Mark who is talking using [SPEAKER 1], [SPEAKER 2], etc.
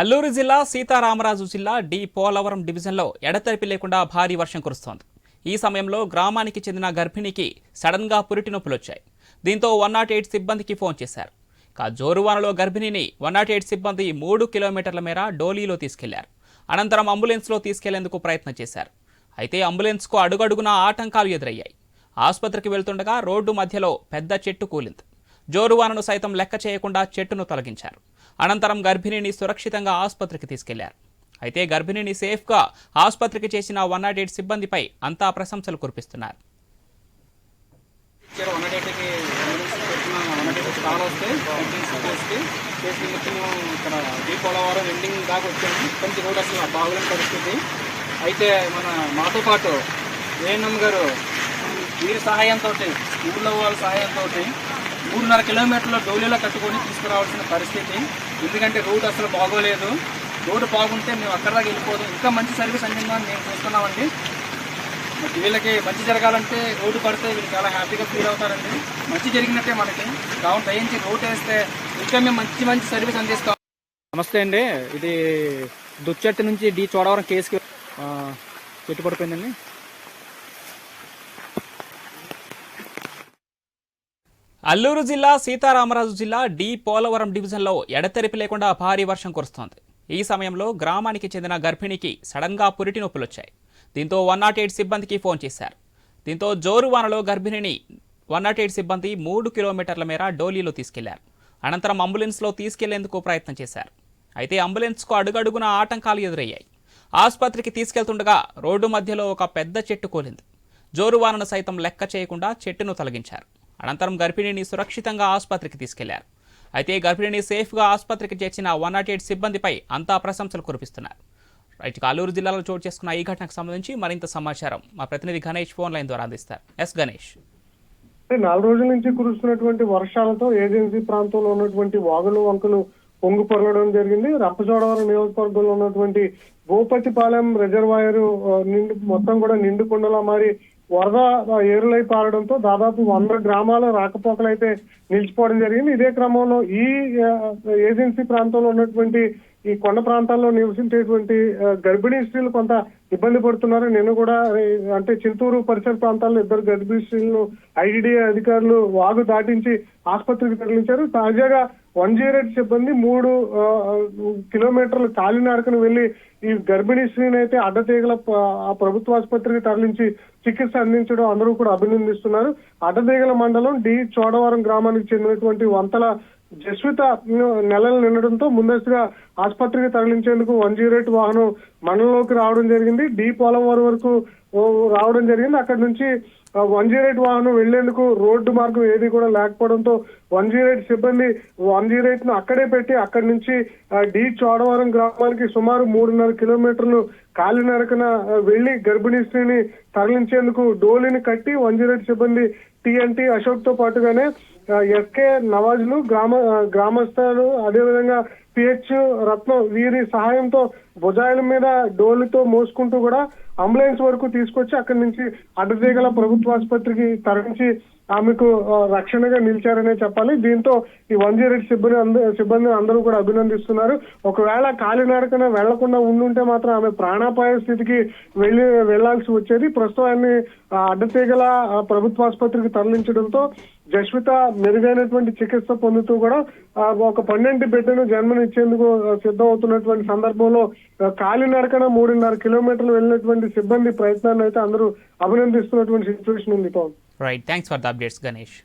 [SPEAKER 1] అల్లూరు జిల్లా సీతారామరాజు జిల్లా డి పోలవరం డివిజన్లో ఎడతెరిపి లేకుండా భారీ వర్షం కురుస్తోంది. ఈ సమయంలో గ్రామానికి చెందిన గర్భిణికి సడన్గా పురిటి నొప్పులు వచ్చాయి దీంతో వన్ నాట్ ఎయిట్ సిబ్బందికి ఫోన్ చేశారు. ఇక జోరువానలో గర్భిణిని వన్ నాట్ ఎయిట్ సిబ్బంది మూడు కిలోమీటర్ల మేర డోలీలో తీసుకెళ్ళారు. అనంతరం అంబులెన్స్లో తీసుకెళ్ళేందుకు ప్రయత్నం చేశారు. అయితే అంబులెన్స్కు అడుగడుగునా ఆటంకాలు ఎదురయ్యాయి. ఆసుపత్రికి వెళ్తుండగా రోడ్డు మధ్యలో పెద్ద చెట్టు కూలింది. జోరువానను సైతం లెక్క చేయకుండా చెట్టును తొలగించారు. అనంతరం గర్భిణిని సురక్షితంగా ఆసుపత్రికి తీసుకెళ్ళారు. అయితే గర్భిణిని సేఫ్గా ఆసుపత్రికి చేసిన వన్ నాట్ ఎయిట్ సిబ్బందిపై అంతా ప్రశంసలు కురిపిస్తున్నారు.
[SPEAKER 2] వన్ ఎయిటీకి పెట్టిన వన్ ఎయిటీ కాల్ వస్తే ఎంట్రన్స్ కేసుకి కేసు నిమిత్తం ఇక్కడ డీ పోలవరం ఎండింగ్ దాకా వచ్చాము. కొంచెం రోడ్ అసలు బాగులేని పరిస్థితి. అయితే మన మాతో పాటు ఏఎన్ఎం గారు వీరి సహాయంతో స్కూల్లో వాళ్ళ సహాయంతో మూడున్నర కిలోమీటర్ల డోలీలో కట్టుకొని తీసుకురావాల్సిన పరిస్థితి. ఎందుకంటే రోడ్ అసలు బాగోలేదు. రోడ్డు బాగుంటే మేము అక్కడ దాకా వెళ్ళిపోదాం. ఇంకా మంచి సర్వీస్ అందిందని మేము చూస్తున్నామండి. మరి వీళ్ళకి మంచి జరగాలంటే రోడ్డు పడితే వీళ్ళు చాలా హ్యాపీగా ఫీల్ అవుతారండి. మంచి జరిగినట్టే మనకి. కావున దయించి రోడ్ వేస్తే ఇంకా మేము మంచి మంచి సర్వీస్ అందిస్తాం. నమస్తే అండి. ఇది దుచ్చట్టు నుంచి డి చోడవరం కేసుకి చెట్టు పడిపోయిందండి
[SPEAKER 1] అల్లూరు జిల్లా సీతారామరాజు జిల్లా డి పోలవరం డివిజన్లో ఎడతెరిపి లేకుండా భారీ వర్షం కురుస్తోంది. ఈ సమయంలో గ్రామానికి చెందిన గర్భిణికి సడన్గా పురిటి నొప్పులు వచ్చాయి దీంతో వన్ నాట్ ఎయిట్ సిబ్బందికి ఫోన్ చేశారు. దీంతో జోరువానలో గర్భిణిని వన్ నాట్ ఎయిట్ సిబ్బంది మూడు కిలోమీటర్ల మేర డోలీలో తీసుకెళ్ళారు. అనంతరం అంబులెన్స్లో తీసుకెళ్ళేందుకు ప్రయత్నం చేశారు. అయితే అంబులెన్స్కు అడుగడుగున ఆటంకాలు ఎదురయ్యాయి. ఆసుపత్రికి తీసుకెళ్తుండగా రోడ్డు మధ్యలో ఒక పెద్ద చెట్టు కూలింది. జోరువానను సైతం లెక్క చేయకుండా చెట్టును తొలగించారు. అనంతరం గర్భిణిని సురక్షితంగా ఆసుపత్రికి తీసుకెళ్ళారు. అయితే గర్భిణిని సేఫ్గా ఆసుపత్రికి చేర్చిన వన్ నాట్ ఎయిట్ సిబ్బందిపై అంతా ప్రశంసలు కురిపిస్తున్నారు. రైట్ కాలూరు అల్లూరు జిల్లాలో చోటు చేసుకున్న ఈ ఘటనకు సంబంధించి మరింత సమాచారం మా ప్రతినిధి గణేష్ ఫోన్ లైన్ ద్వారా అందిస్తారు. ఎస్ గణేష్.
[SPEAKER 3] నాలుగు రోజుల నుంచి కురుస్తున్నటువంటి వర్షాలతో ఏజెన్సీ ప్రాంతంలో ఉన్నటువంటి వాగులు వంకలు పొంగు పొరగడం జరిగింది. రంపచోడవరం నియోజకవర్గంలో ఉన్నటువంటి భూపతిపాలెం రిజర్వాయర్ నిండు మొత్తం కూడా నిండు కుండలా మారి వరద ఏరులై పారడంతో దాదాపు వంద గ్రామాల రాకపోకలు అయితే నిలిచిపోవడం జరిగింది. ఇదే క్రమంలో ఈ ఏజెన్సీ ప్రాంతంలో ఉన్నటువంటి ఈ కొండ ప్రాంతాల్లో నివసించేటువంటి గర్భిణీ స్త్రీలు కొంత ఇబ్బంది పడుతున్నారు. నేను కూడా అంటే చింతూరు పరిసర ప్రాంతాల్లో ఇద్దరు గర్భిణీ స్త్రీలను ఐడిడిఏ అధికారులు వాగు దాటించి ఆసుపత్రికి తరలించారు. తాజాగా వన్ జీరో ఎయిట్ సిబ్బంది మూడు కిలోమీటర్లు కాలినడకను వెళ్ళి ఈ గర్భిణీ స్త్రీని అయితే అడ్డతీగల ఆ ప్రభుత్వ ఆసుపత్రికి తరలించి చికిత్స అందించడం అందరూ కూడా అభినందిస్తున్నారు. అడ్డతీగల మండలం డి చోడవరం గ్రామానికి చెందినటువంటి వంతల జస్విత నెలలు నిండడంతో ముందస్తుగా ఆసుపత్రికి తరలించేందుకు వన్ జీరో ఎయిట్ వాహనం మండలంలోకి రావడం జరిగింది. డి పోలవరం వరకు రావడం జరిగింది. అక్కడి నుంచి వన్ జీరో ఎయిట్ వాహనం వెళ్ళేందుకు రోడ్డు మార్గం ఏది కూడా లేకపోవడంతో వన్ జీరో ఎయిట్ సిబ్బంది వన్ జీరో ఎయిట్ను అక్కడే పెట్టి అక్కడి నుంచి డి చోడవరం గ్రామానికి సుమారు మూడున్నర కిలోమీటర్లు కాలినరకన వెళ్ళి గర్భిణీ స్త్రీని తరలించేందుకు డోలిని కట్టి వన్ జీరో ఎయిట్ సిబ్బంది టిఎన్టీ అశోక్తో పాటుగానే ఎస్కే నవాజ్లు గ్రామ ఆ, గ్రామస్తులు అదేవిధంగా పిహెచ్ రత్నం వీరి సహాయంతో భుజాయిల మీద డోలుతో మోసుకుంటూ కూడా అంబులెన్స్ వరకు తీసుకొచ్చి అక్కడి నుంచి అడ్డదీగల ప్రభుత్వ ఆసుపత్రికి తరలించి ఆమెకు రక్షణగా నిలిచారనే చెప్పాలి. దీంతో ఈ వన్ జీరో ఎయిట్ సిబ్బంది సిబ్బంది అందరూ కూడా అభినందిస్తున్నారు. ఒకవేళ కాలినడకన వెళ్ళకుండా ఉండుంటే మాత్రం ఆమె ప్రాణాపాయ స్థితికి వెళ్ళి వెళ్ళాల్సి వచ్చేది. ప్రస్తుతం ఆయన్ని అడ్డతీగల ప్రభుత్వ ఆసుపత్రికి తరలించడంతో జస్విత మెరుగైనటువంటి చికిత్స పొందుతూ కూడా ఒక పన్నెండు బిడ్డను జన్మనిచ్చేందుకు సిద్ధమవుతున్నటువంటి సందర్భంలో కాలినడకన మూడున్నర కిలోమీటర్లు వెళ్ళినటువంటి సిబ్బంది ప్రయత్నాన్ని అయితే అందరూ అభినందిస్తున్నటువంటి సిచ్యువేషన్ ఉంది Pawan.
[SPEAKER 1] Right thanks for the updates Ganesh